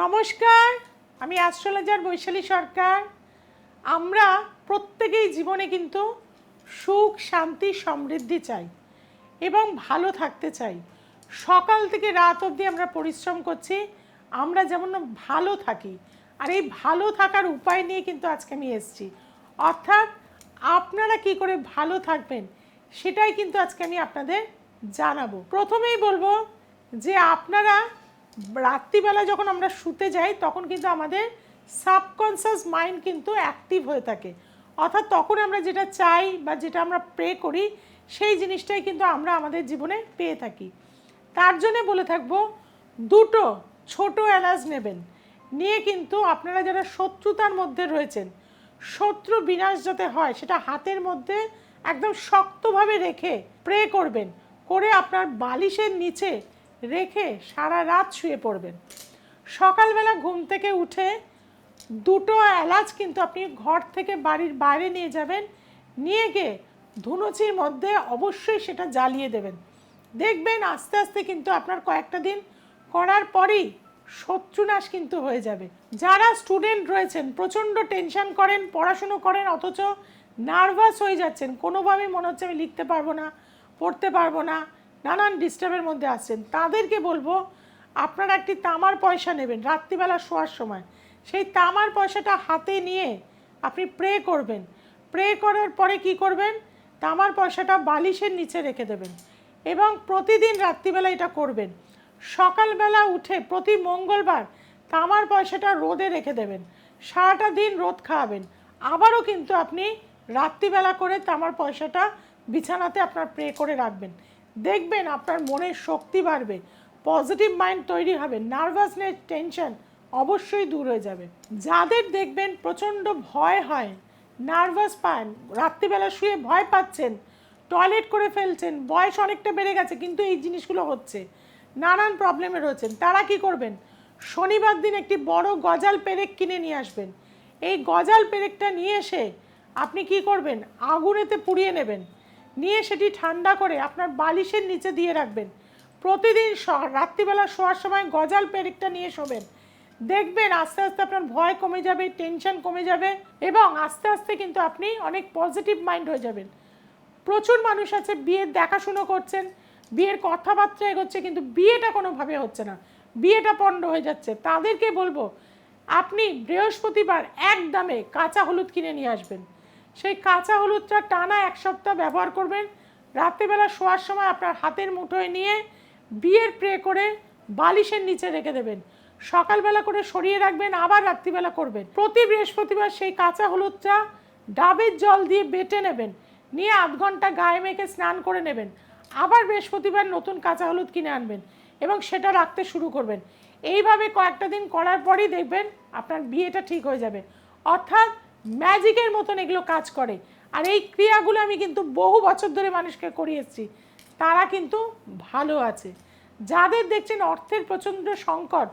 নমস্কার, আমি অ্যাস্ট্রোলজার বৈশালী সরকার। আমরা প্রত্যেকেই জীবনে কিন্তু সুখ, শান্তি, সমৃদ্ধি চাই এবং ভালো থাকতে চাই। সকাল থেকে রাত অবধি আমরা পরিশ্রম করছি, আমরা যেমন ভালো থাকি। আর এই ভালো থাকার উপায় নিয়ে কিন্তু আজকে আমি এসেছি। অর্থাৎ আপনারা কি করে ভালো থাকবেন, সেটাই কিন্তু আজকে আমি আপনাদের জানাব। প্রথমেই বলব যে আপনারা রাত্রিবেলা যখন আমরা শুতে যাই, তখন কিন্তু আমাদের সাবকনসিয়াস মাইন্ড কিন্তু অ্যাক্টিভ হয়ে থাকে। অর্থাৎ তখন আমরা যেটা চাই বা যেটা আমরা প্রে করি, সেই জিনিসটাই কিন্তু আমরা আমাদের জীবনে পেয়ে থাকি। তার জন্যে বলে থাকব, দুটো ছোট এলাচ নেবেন। নিয়ে কিন্তু আপনারা যারা শত্রুতার মধ্যে রয়েছেন, শত্রু বিনাশ যাতে হয়, সেটা হাতের মধ্যে একদম শক্তভাবে রেখে প্রে করবেন। করে আপনার বালিশের নিচে রেখে সারা রাত শুয়ে পড়বেন। সকালবেলা ঘুম থেকে উঠে দুটো এলাচ কিন্তু আপনি ঘর থেকে বাড়ির বাইরে নিয়ে যাবেন, নিয়ে গিয়ে ধুনুচির মধ্যে অবশ্যই সেটা জ্বালিয়ে দেবেন। দেখবেন আস্তে আস্তে কিন্তু আপনার কয়েকটা দিন করার পরেই শত্রুনাশ কিন্তু হয়ে যাবে। যারা স্টুডেন্ট রয়েছেন, প্রচণ্ড টেনশন করেন, পড়াশুনো করেন, অথচ নার্ভাস হয়ে যাচ্ছেন, কোনোভাবেই মনে হচ্ছে আমি লিখতে পারব না, পড়তে পারব না নানান ডিস্টার্বের মধ্যে আসছেন। তাদেরকে বলব, আপনারা একটি তামার পয়সা নেবেন রাত্রিবেলা শোয়ার সময়। সেই তামার পয়সাটা হাতে নিয়ে আপনি প্রে করবেন। প্রে করার পরে কি করবেন? তামার পয়সাটা বালিশের নিচে রেখে দেবেন এবং প্রতিদিন রাত্রিবেলা এটা করবেন। সকালবেলা উঠে প্রতি মঙ্গলবার তামার পয়সাটা রোদে রেখে দেবেন। সারাটা দিন রোদ খাওয়াবেন। আবারও কিন্তু আপনি রাত্রিবেলা করে তামার পয়সাটা বিছানাতে আপনার প্রে করে রাখবেন। দেখবেন আপনার মনের শক্তি বাড়বে পজিটিভ মাইন্ড তৈরি হবে নার্ভাসনেস টেনশন অবশ্যই দূর হয়ে যাবে। যাদের দেখবেন প্রচণ্ড ভয় হয় নার্ভাস পান, রাত্রিবেলা শুয়ে ভয় পাচ্ছেন টয়লেট করে ফেলছেন, বয়স অনেকটা বেড়ে গেছে, কিন্তু এই জিনিসগুলো হচ্ছে, নানান প্রবলেমে রয়েছেন। তারা কি করবেন? শনিবার দিন একটি বড় গজাল পেরেক কিনে নিয়ে আসবেন। এই গজাল পেরেকটা নিয়ে এসে আপনি কি করবেন? আগুনেতে পুড়িয়ে নেবেন। নিয়ে সেটি ঠান্ডা করে আপনার বালিশের নিচে দিয়ে রাখবেন। প্রতিদিন রাত্রিবেলা শোয়ার সময় গজাল পেরেকটা নিয়ে শোবেন। দেখবেন আস্তে আস্তে আপনার ভয় কমে যাবে, টেনশন কমে যাবে এবং আস্তে আস্তে কিন্তু আপনি অনেক পজিটিভ মাইন্ড হয়ে যাবেন। প্রচুর মানুষ আছে বিয়ের দেখাশুনো করছেন, বিয়ের কথাবার্তা এগোচ্ছে কিন্তু বিয়েটা কোনোভাবে হচ্ছে না। বিয়েটা পণ্ড হয়ে যাচ্ছে। তাদেরকে বলব, আপনি বৃহস্পতিবার এক দামে কাঁচা হলুদ কিনে নিয়ে আসবেন। সেই কাঁচা হলুদটা টানা এক সপ্তাহ ব্যবহার করবেন। রাত্রিবেলা শোয়ার সময় আপনার হাতের মুঠোয় নিয়ে বিয়ের প্রে করে বালিশের নিচে রেখে দেবেন। সকালবেলা করে সরিয়ে রাখবেন, আবার রাত্রিবেলা করবেন। প্রতি বৃহস্পতিবার সেই কাঁচা হলুদটা ডাবের জল দিয়ে বেটে নেবেন। নিয়ে আধ ঘণ্টা গায়ে মেখে স্নান করে নেবেন। আবার বৃহস্পতিবার নতুন কাঁচা হলুদ কিনে আনবেন এবং সেটা রাখতে শুরু করবেন। এইভাবে কয়েকটা দিন করার পরেই দেখবেন আপনার বিয়েটা ঠিক হয়ে যাবে। অর্থাৎ ম্যাজিকের মতন এগুলো কাজ করে। আর এই ক্রিয়াগুলো আমি কিন্তু বহু বছর ধরে মানুষকে করিয়ে এসেছি। তারা কিন্তু ভালো আছে। যাদের দেখছেন অর্থের প্রচণ্ড সংকট,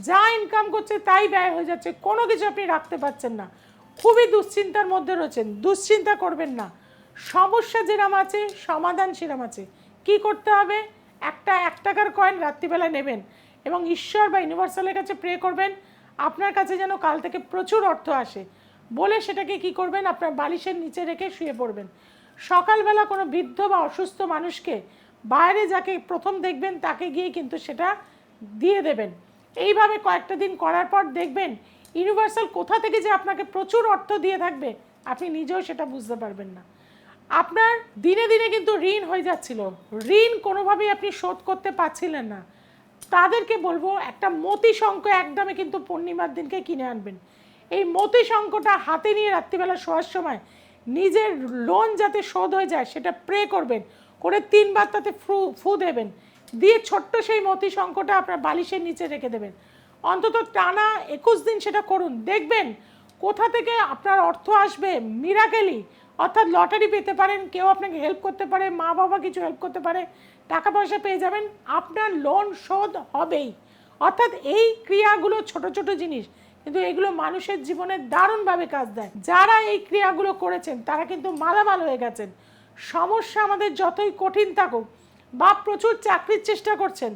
যা ইনকাম করছে তাই ব্যয় হয়ে যাচ্ছে, কোনো কিছু আপনি রাখতে পারছেন না। খুবই দুশ্চিন্তার মধ্যে রয়েছেন, দুশ্চিন্তা করবেন না। সমস্যা যেরাম আছে, সমাধান সেরাম আছে। কি করতে হবে? একটা, এক টাকার কয়েন রাত্রিবেলা নেবেন এবং ঈশ্বর বা ইউনিভার্সালের কাছে প্রে করবেন, আপনার কাছে যেন কাল থেকে প্রচুর অর্থ আসে। বলে সেটাকে কি করবেন? আপনার বালিশের নিচে রেখে শুয়ে পড়বেন। সকালবেলা কোনো বৃদ্ধ বা অসুস্থ মানুষকে বাইরে যাকে প্রথম দেখবেন, তাকে গিয়ে কিন্তু সেটা দিয়ে দেবেন। এইভাবে কয়েকটা দিন করার পর দেখবেন, ইউনিভার্সাল কোথা থেকে যে আপনাকে প্রচুর অর্থ দিয়ে থাকবে, আপনি নিজেও সেটা বুঝতে পারবেন না। আপনার দিনে দিনে কিন্তু ঋণ হয়ে যাচ্ছিল। ঋণ কোনোভাবেই আপনি শোধ করতে পারছিলেন না। তাদেরকে বলব, একটা মতি শঙ্খ একদমে কিন্তু পূর্ণিমার দিনকে কিনে আনবেন। এই মতি শঙ্খটা হাতে নিয়ে রাত্রিবেলা শোয়ার সময় নিজের লোন যাতে শোধ হয়ে যায়, সেটা প্রে করবেন। করে তিনবার তাতে ফু ফু দেবেন। দিয়ে ছোট্ট সেই মতি শঙ্খটা আপনার বালিশের নিচে রেখে দেবেন। অন্তত টানা একুশ দিন সেটা করুন। দেখবেন কোথা থেকে আপনার অর্থ আসবে মিরাকেলি অর্থাৎ লটারি পেতে পারেন, কেউ আপনাকে হেল্প করতে পারে, মা বাবা কিছু হেল্প করতে পারে, টাকা পয়সা পেয়ে যাবেন, আপনার লোন শোধ হবেই। অর্থাৎ এই ক্রিয়াগুলো ছোট ছোট জিনিস। কিন্তু এগুলো মানুষের জীবনে দারুণভাবে কাজ দেয়। যারা এই ক্রিয়াগুলো করেছেন, তারা কিন্তু মালামাল হয়ে গেছেন। সমস্যা আমাদের যতই কঠিন থাকুক বা প্রচুর চাকরির চেষ্টা করছেন,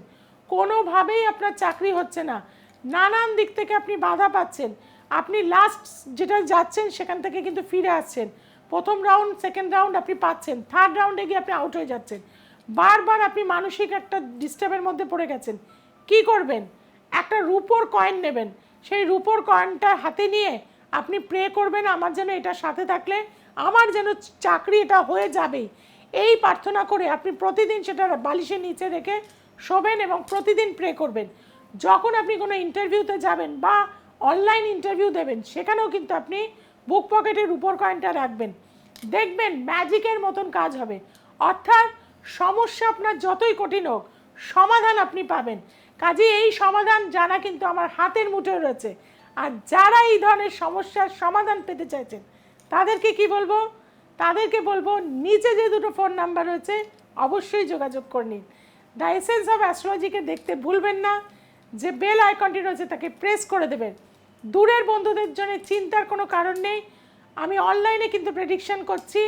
কোনোভাবেই আপনার চাকরি হচ্ছে না। নানান দিক থেকে আপনি বাধা পাচ্ছেন। আপনি লাস্ট যেটা যাচ্ছেন, সেখান থেকে কিন্তু ফিরে আসছেন। প্রথম রাউন্ড সেকেন্ড রাউন্ড আপনি পাচ্ছেন। থার্ড রাউন্ডে গিয়ে আপনি আউট হয়ে যাচ্ছেন। বারবার আপনি মানসিক একটা ডিস্টার্বের মধ্যে পড়ে গেছেন। কি করবেন? একটা রুপোর কয়েন নেবেন। সেই রুপোর কয়েনটা হাতে নিয়ে আপনি প্রে করবেন আমার যেন এটা সাথে থাকলে, আমার যেন চাকরি এটা হয়ে যাবেই এই প্রার্থনা করে আপনি প্রতিদিন সেটা বালিশের নিচে রেখে শোবেন এবং প্রতিদিন প্রে করবেন। যখন আপনি কোনো ইন্টারভিউতে যাবেন বা অনলাইন ইন্টারভিউ দেবেন, সেখানেও কিন্তু আপনি বুক পকেটের উপর কয়েনটা রাখবেন। দেখবেন ম্যাজিকের মতন কাজ হবে। অর্থাৎ সমস্যা আপনার যতই কঠিন হোক সমাধান আপনি পাবেন। কাজে এই সমাধান জানা কিন্তু আমার হাতের মুঠোয় রয়েছে, আর যারা এই ধরনের সমস্যার সমাধান পেতে চাইছেন, তাদেরকে কি বলব? তাদেরকে বলব, নিচে যে দুটো ফোন নাম্বার রয়েছে, অবশ্যই যোগাযোগ করে নিন। দ্য এসেন্স অফ অ্যাস্ট্রোলজিকে দেখতে ভুলবেন না, যে বেল আইকনটি রয়েছে তাকে প্রেস করে দেবেন। দূরের বন্ধুদের জন্য চিন্তার কোনো কারণ নেই। আমি অনলাইনে কিন্তু প্রেডিকশন করছি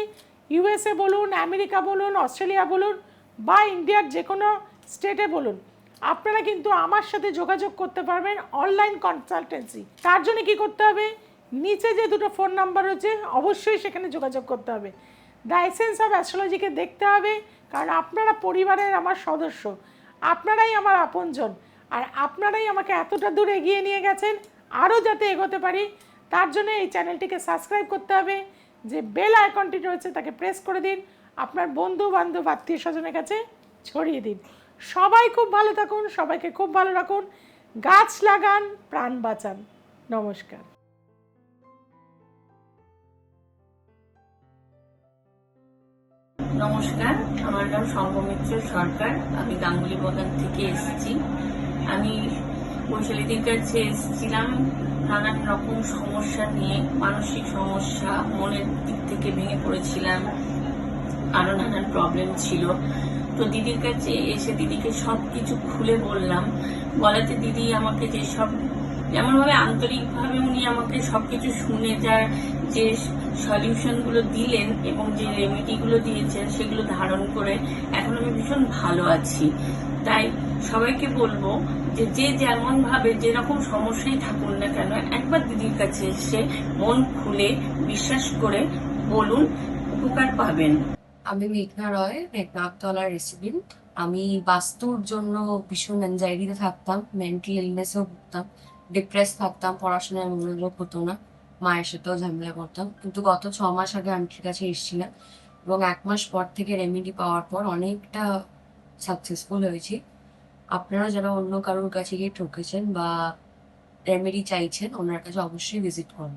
ইউএসএ বলুন আমেরিকা বলুন অস্ট্রেলিয়া বলুন, বা ইন্ডিয়ার যে কোনো স্টেটে বলুন। আপনারা কিন্তু আমার সাথে যোগাযোগ করতে পারবেন অনলাইন কনসালটেন্সি। তার জন্য কি করতে হবে? নিচে যে দুটো ফোন নাম্বার রয়েছে, অবশ্যই সেখানে যোগাযোগ করতে হবে। দ্য এসেন্স অফ অ্যাস্ট্রোলজিকে দেখতে হবে, কারণ আপনারা পরিবারের আমার সদস্য। আপনারাই আমার আপনজন। আর আপনারাই আমাকে এতটা দূর এগিয়ে নিয়ে গেছেন, আরও যাতে এগোতে পারি, তার জন্য এই চ্যানেলটিকে সাবস্ক্রাইব করতে হবে। যে বেল আইকনটি রয়েছে, তাকে প্রেস করে দিন। আপনার বন্ধু বান্ধব আত্মীয় স্বজনের কাছে ছড়িয়ে দিন। সবাই খুব ভালো থাকুন, সবাইকে খুব ভালো রাখুন। গাছ লাগান, প্রাণ বাঁচান। নমস্কার। নমস্কার, আমার নাম সঙ্গমিত্র সরকার। আমি গাঙ্গুলি বাগান থেকে এসেছি। আমি বৈশালীদের কাছে এসেছিলাম। নানান রকম সমস্যা নিয়ে, মানসিক সমস্যা, মনের দিক থেকে ভেঙে পড়েছিলাম। আরও নানান প্রবলেম ছিল। তো দিদির কাছে এসে দিদিকে সব কিছু খুলে বললাম। বলাতে দিদি আমাকে যেসব এমনভাবে আন্তরিকভাবে উনি আমাকে সবকিছু শুনে যার যে সলিউশনগুলো দিলেন এবং যে রেমেডি গুলো দিয়েছেন সেগুলো ধারণ করে এখন আমি ভীষণ ভালো আছি। তাই সবাইকে বলব যে যে যেমন ভাবে যেরকম সমস্যায় থাকুন না কেন, একবার দিদির কাছে এসে মন খুলে বিশ্বাস করে বলুন, উপকার পাবেন। আমি মেঘনা রয় মেঘনাথতলার রেসিডেন্ট আমি বাস্তুর জন্য ভীষণ অ্যাংজাইটিতে থাকতাম মেন্টাল ইলনেসেও ভুগতাম ডিপ্রেস থাকতাম, পড়াশোনায় মনোযোগ হতো না, মায়ের সাথেও ঝামেলা করতাম। কিন্তু গত ছ মাস আগে আন্টির কাছে এসেছিলাম এবং এক মাস পর থেকে রেমেডি পাওয়ার পর অনেকটা সাকসেসফুল হয়েছি। আপনারা যারা অন্য কারোর কাছে গিয়ে ঠকেছেন বা রেমেডি চাইছেন, ওনার কাছে অবশ্যই ভিজিট করুন।